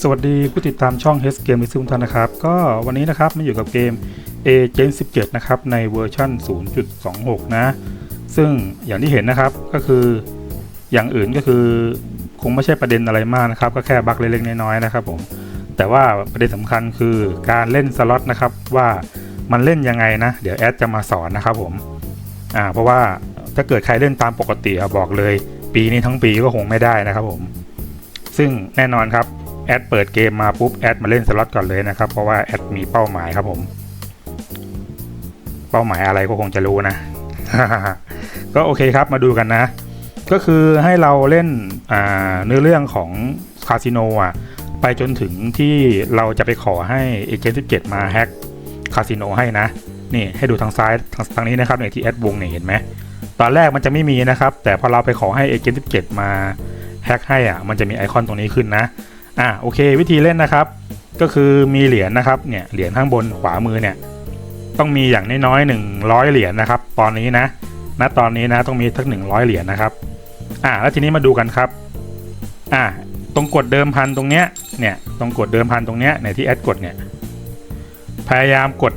สวัสดีผู้ติดตามช่อง h Game มิซุทุท่านนะครับ ก็วันนี้นะครับมาอยู่กับเกม Agent 17 นะครับ ในเวอร์ชัน0.26 นะ ซึ่งอย่างที่เห็นนะครับก็คืออย่างอื่นก็คือคงไม่ใช่ประเด็นอะไรมากนะครับ ก็แค่บั๊กเล็กๆน้อยๆนะครับผมแต่ว่าประเด็นสำคัญคือการเล่นสล็อตนะครับว่ามันเล่นยังไงนะ เดี๋ยวแอดจะมาสอนนะครับผมอ่าเพราะว่าถ้าเกิดใครเล่นตามปกติอะบอกเลย ปีนี้ทั้งปีก็คงไม่ได้นะครับผม ซึ่งแน่นอนครับ แอดเปิดเกมมาปุ๊บแอดมาเล่นสล็อตก่อนเลยนะครับ เพราะว่าแอดมีเป้าหมายครับผม เป้าหมายอะไรก็คงจะรู้นะ ก็โอเคครับมาดูกันนะ ก็คือให้เราเล่นเนื้อเรื่องของคาสิโนอะไปจนถึงที่เราจะไปขอให้เอเจนต์17มาแฮ็กคาสิโนให้นะ นี่ให้ดูทางซ้ายทางทางนี้นะครับในที่แอดวงเนี่ยเห็นไหมตอนแรกมันจะไม่มีนะครับ แต่พอเราไปขอให้เอเจนต์17มาแฮ็กให้อะมันจะมีไอคอนตรงนี้ขึ้นนะ อ่าโอเค วิธีเล่นนะครับ ก็คือมีเหรียญนะครับเนี่ยเหรียญข้างบนขวามือเนี่ยต้องมีอย่างน้อยๆหนึ่งร้อยเหรียญนะครับ ตอนนี้นะณตอนนี้นะต้องมีสักหนึ่งร้อยเหรียญนะครับอ่าแล้วทีนี้มาดูกันครับอ่าตรงกดเดิมพันตรงเนี้ยเนี่ยตรงกดเดิมพันตรงเนี้ยในที่แอดกดเนี่ยพยายามกด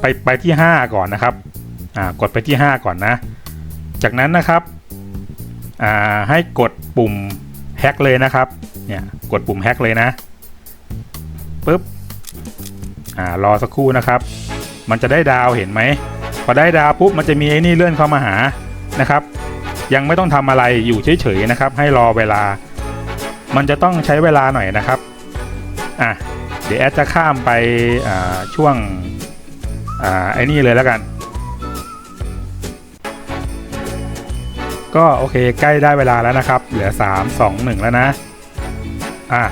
ไปไปที่ 5 ก่อนนะครับอ่ากดไปที่ 5 ก่อนนะ จากนั้นนะครับอ่าให้กดปุ่มแฮกเลยนะครับเนี่ยกดปุ่มแฮกเลยนะปุ๊บอ่ารอสักครู่นะครับ มันจะได้ดาวเห็นไหมพอได้ดาวปุ๊บมันจะมีไอ้นี่เลื่อนเข้ามาหานะครับ ยังไม่ต้องทำอะไรอยู่เฉยๆนะครับ ให้รอเวลา มันจะต้องใช้เวลาหน่อยนะครับอะเดี๋ยวแอดจะข้ามไปช่วงอไอ้นี่เลยแล้วกัน ก็โอเคใกล้ได้เวลาแล้วนะครับ เหลือ 3 2 1 แล้วนะ อะ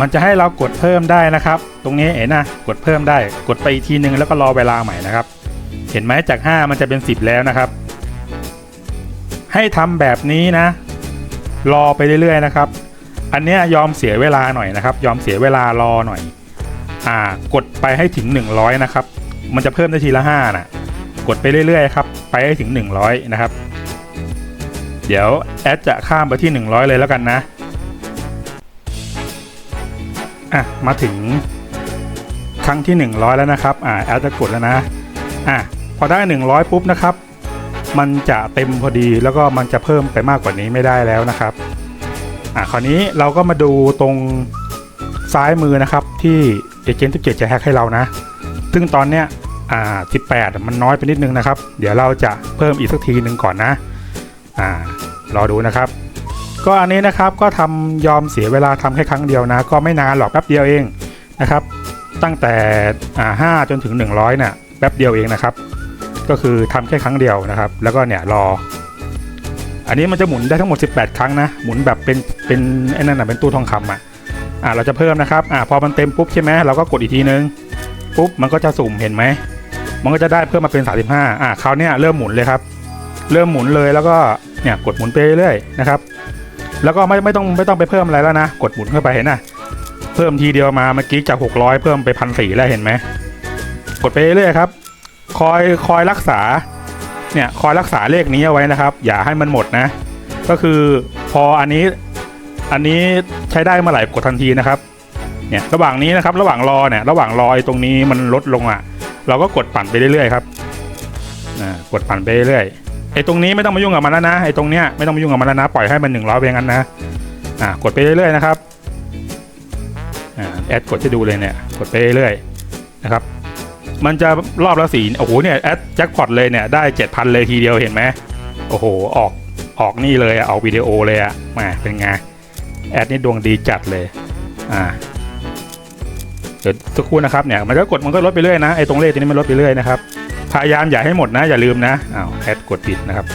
มันจะให้เรากดเพิ่มได้นะครับ ตรงนี้เห็นนะกดเพิ่มได้ กดไปอีกทีนึงแล้วก็รอเวลาใหม่นะครับ เห็นไหมจาก 5 มันจะเป็น 10 แล้วนะครับ ให้ทำแบบนี้นะ รอไปเรื่อยๆนะครับ อันเนี้ยยอมเสียเวลาหน่อยนะครับ ยอมเสียเวลารอหน่อย อ่ากดไปให้ถึง 100 นะครับ มันจะเพิ่มได้ทีละ5นะกดไปเรื่อยๆครับ ไปให้ถึง 100 นะครับ เดี๋ยวแอดจะข้ามไปที่ 100 เลยแล้วกันนะ อะมาถึงครั้งที่ 100 แล้วนะครับอ่าแอดจะกดแล้วนะอะพอได้ 100 ปุ๊บนะครับ มันจะเต็มพอดีแล้วก็มันจะเพิ่มไปมากกว่านี้ไม่ได้แล้วนะครับอะคราวนี้เราก็มาดูตรงซ้ายมือนะครับที่เอเจนต์17จะแฮกให้เรานะ ซึ่งตอนเนี้ยอ่า18 มันน้อยไปนิดนึงนะครับ เดี๋ยวเราจะเพิ่มอีกสักทีหนึ่งก่อนนะอ่ารอดูนะครับ ก็อันนี้นะครับก็ทำยอมเสียเวลาทำแค่ครั้งเดียวนะ ก็ไม่นานหรอกแป๊บเดียวเองนะครับ ตั้งแต่อ่าห้าจนถึง 100เนี่ยแป๊บเดียวเองนะครับ ก็คือทำแค่ครั้งเดียวนะครับ แล้วก็เนี่ยรอ อันนี้มันจะหมุนได้ทั้งหมด 18 ครั้งนะหมุนแบบเป็นเป็นไอ้นั่นนะเป็นตู้ทองคำอะอ่าเราจะเพิ่มนะครับอ่าพอมันเต็มปุ๊บใช่ไหมเราก็กดอีกทีนึงปุ๊บมันก็จะสุ่มเห็นไหมมันก็จะได้เพิ่มมาเป็น 35อ่าคราวนี้เริ่มหมุนเลยครับ เริ่มหมุนเลยแล้วก็เนี่ยกดหมุนไปเรื่อยๆนะครับ แล้วก็ไม่ไม่ต้องไม่ต้องไปเพิ่มอะไรแล้วนะ กดหมุนเข้าไปเห็นนะเพิ่มทีเดียวมาเมื่อกี้จาก 600 เพิ่มไปพันสี่แล้วเห็นไหมกดไปเรื่อยครับ คอยคอยรักษาเนี่ยคอยรักษาเลขนี้เอาไว้นะครับ อย่าให้มันหมดนะ ก็คือพออันนี้อันนี้ใช้ได้เมื่อไหร่กดทันทีนะครับเนี่ยระหว่างนี้นะครับ ระหว่างรอเนี่ยระหว่างรอไอ้ตรงนี้มันลดลงอะ เราก็กดปั่นไปเรื่อยๆครับกดปั่นไปเรื่อยๆ ไอ้ตรงนี้ไม่ต้องมายุ่งกับมันแล้วนะไอ้ตรงเนี้ยไม่ต้องมายุ่งกับมันแล้วนะปล่อยให้มันหนึ่งร้อยไปงั้นนะอ่ากดไปเรื่อยๆนะครับอ่าแอดกดให้ดูเลยเนี่ยกดไปเรื่อยๆนะครับมันจะรอบละสีโอ้โหเนี่ยแอดแจ็คพอตเลยเนี่ยได้เจ็ดพันเลยทีเดียวเห็นไหมโอ้โหออกออกนี่เลยอะออกวิดีโอเลยอะมาเป็นไงแอดนี่ดวงดีจัดเลยอ่าเดี๋ยวสักครู่นะครับเนี่ยมันก็กดมันก็ลดไปเรื่อยนะไอ้ตรงเลขตัวนี้มันลดไปเรื่อยนะครับ พยายามอย่าให้หมดนะ อย่าลืมนะอ้าวแอดกดปิดนะครับ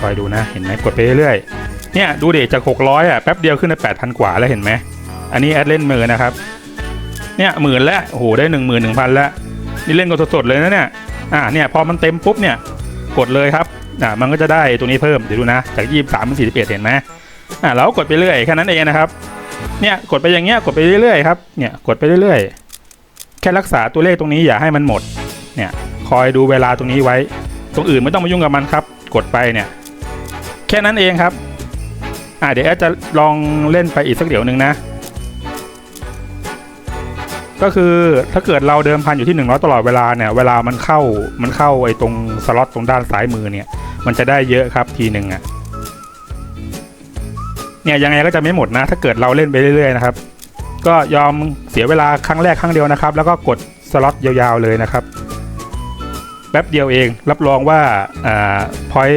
คอยดูนะเห็นไหมกดไปเรื่อยๆเนี่ยดูเดจาก 600อะแป๊บเดียวขึ้นไป8,000 กว่าแล้วเห็นไหมอันนี้แอดเล่นมือนะครับเนี่ยหมื่นแล้วโอ้โหได้หนึ่งหมื่นหนึ่งพันแล้ว นี่เล่นกันสดๆเลยนะเนี่ยอ่าเนี่ยพอมันเต็มปุ๊บเนี่ยกดเลยครับอ่ามันก็จะได้ตัวนี้เพิ่มเดี๋ยวดูนะจากยี่สิบสามเป็นสี่สิบเอ็ดเห็นไหมอ่าเราก็กดไปเรื่อยแค่นั้นเองนะครับเนี่ยกดไปอย่างเงี้ยกดไปเรื่อยๆครับเนี่ยกดไปเรื่อยๆ แค่รักษาตัวเลขตรงนี้อย่าให้มันหมด เนี่ยคอยดูเวลาตรงนี้ไว้ ตรงอื่นไม่ต้องมายุ่งกับมันครับ กดไปเนี่ย แค่นั้นเองครับ อะเดี๋ยวแอดจะลองเล่นไปอีกสักเดี๋ยวหนึ่งนะ ก็คือถ้าเกิดเราเดิมพันอยู่ที่100ตลอดเวลาเนี่ย เวลามันเข้ามันเข้าไอ้ตรงสล็อตตรงด้านซ้ายมือเนี่ย มันจะได้เยอะครับทีหนึ่งอะเนี่ยยังไงก็จะไม่หมดนะ ถ้าเกิดเราเล่นไปเรื่อยๆนะครับ ก็ยอมเสียเวลาครั้งแรกครั้งเดียวนะครับ แล้วก็กดสล็อตยาวๆเลยนะครับ แป๊บเดียวเองรับรองว่าอ่าพอย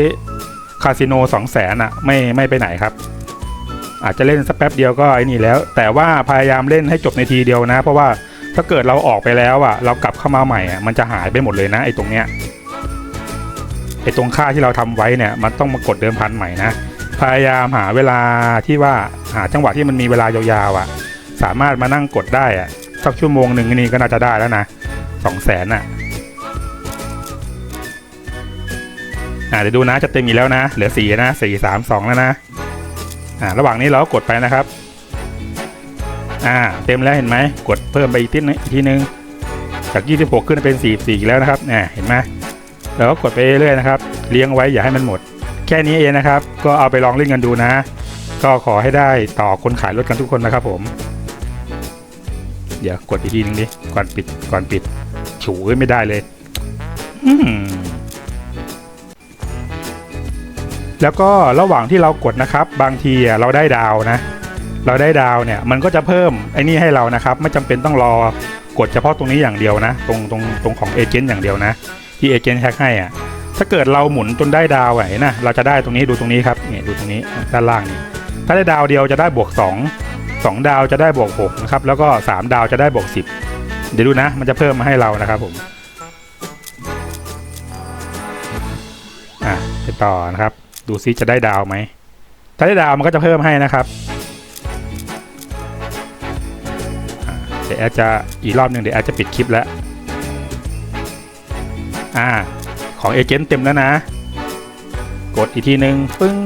คาสิโนสองแสนอะไม่ไม่ไปไหนครับ อาจจะเล่นสักแป๊บเดียวก็ไอ้นี่แล้ว แต่ว่าพยายามเล่นให้จบในทีเดียวนะ เพราะว่าถ้าเกิดเราออกไปแล้วอะ เรากลับเข้ามาใหม่อะมันจะหายไปหมดเลยนะไอ้ตรงเนี้ยไอ้ตรงค่าที่เราทำไว้เนี่ยมันต้องมากดเดิมพันใหม่นะพยายามหาเวลาที่ว่าหาจังหวะที่มันมีเวลายาวๆอะ สามารถมานั่งกดได้อะสักชั่วโมงหนึ่งนี่ก็น่าจะได้แล้วนะสองแสนอะอ่าเดี๋ยวดูนะจะเต็มอีกแล้วนะเหลือสี่นะสี่สามสองแล้วนะอ่าระหว่างนี้เราก็กดไปนะครับอ่าเต็มแล้วเห็นไหมกดเพิ่มไปอีกทีนึงอีกทีนึงจาก 26 ขึ้นเป็น 44อีกแล้วนะครับเนี่ยเห็นไหมเราก็กดไปเรื่อยๆนะครับ เลี้ยงไว้อย่าให้มันหมด แค่นี้เองนะครับ ก็เอาไปลองเล่นกันดูนะ ก็ขอให้ได้ต่อคนขายรถกันทุกคนนะครับผม เดี๋ยวกดอีกทีนึงดิก่อนปิดก่อนปิดฉูไม่ได้เลยแล้วก็ระหว่างที่เรากดนะครับ บางทีเราได้ดาวนะ เราได้ดาวเนี่ย มันก็จะเพิ่มไอ้นี่ให้เรานะครับ ไม่จำเป็นต้องรอกดเฉพาะตรงนี้อย่างเดียวนะ ตรงตรงตรงของเอเจนต์อย่างเดียวนะ ที่เอเจนต์แฮกให้อะถ้าเกิดเราหมุนจนได้ดาวไหนนะเราจะได้ตรงนี้ดูตรงนี้ครับเนี่ยดูตรงนี้ด้านล่างนี่ถ้าได้ดาวเดียวจะได้บวก2 2 ดาวจะได้บวก6นะครับแล้วก็ 3 ดาวจะได้บวก10 เดี๋ยวดูนะ มันจะเพิ่มมาให้เรานะครับผมอะไปต่อนะครับ ดูซิจะได้ดาวไหมถ้าได้ดาวมันก็จะเพิ่มให้นะครับเดี๋ยวแอดจะอีกรอบหนึ่งเดี๋ยวแอดจะปิดคลิปแล้วอ่าของเอเจนต์เต็มแล้วนะ กดอีกทีหนึ่งปึ้ง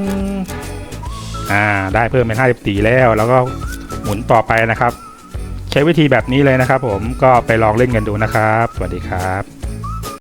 อ่า ได้เพิ่มเป็น 54 แล้ว แล้วก็ หมุนต่อไปนะครับ ใช้วิธีแบบนี้เลยนะครับ ผมก็ไปลองเล่นกันดูนะครับ สวัสดีครับ